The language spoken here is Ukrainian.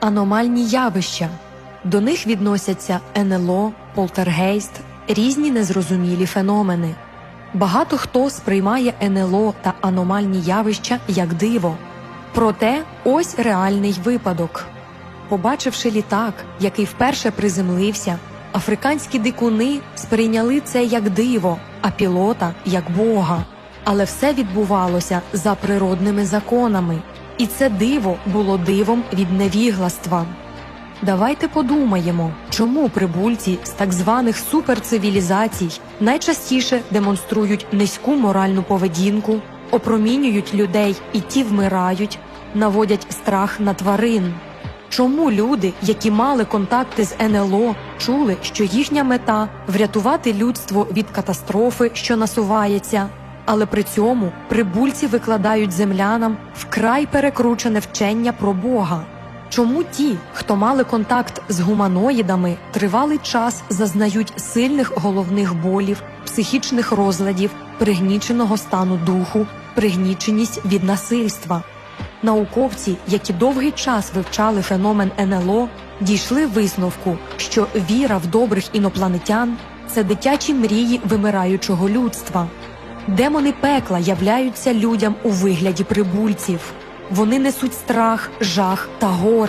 Аномальні явища. До них відносяться НЛО, полтергейст, різні незрозумілі феномени. Багато хто сприймає НЛО та аномальні явища як диво. Проте ось реальний випадок. Побачивши літак, який вперше приземлився, африканські дикуни сприйняли це як диво, а пілота як Бога. Але все відбувалося за природними законами, і це диво було дивом від невігластва. Давайте подумаємо, чому прибульці з так званих суперцивілізацій найчастіше демонструють низьку моральну поведінку, опромінюють людей і ті вмирають, наводять страх на тварин. Чому люди, які мали контакти з НЛО, чули, що їхня мета врятувати людство від катастрофи, що насувається, але при цьому прибульці викладають землянам вкрай перекручене вчення про Бога? Чому ті, хто мали контакт з гуманоїдами, тривалий час зазнають сильних головних болів, психічних розладів, пригніченого стану духу, пригніченість від насильства? Науковці, які довгий час вивчали феномен НЛО, дійшли висновку, що віра в добрих інопланетян це дитячі мрії вимираючого людства. Демони пекла являються людям у вигляді прибульців. Вони несуть страх, жах та горе.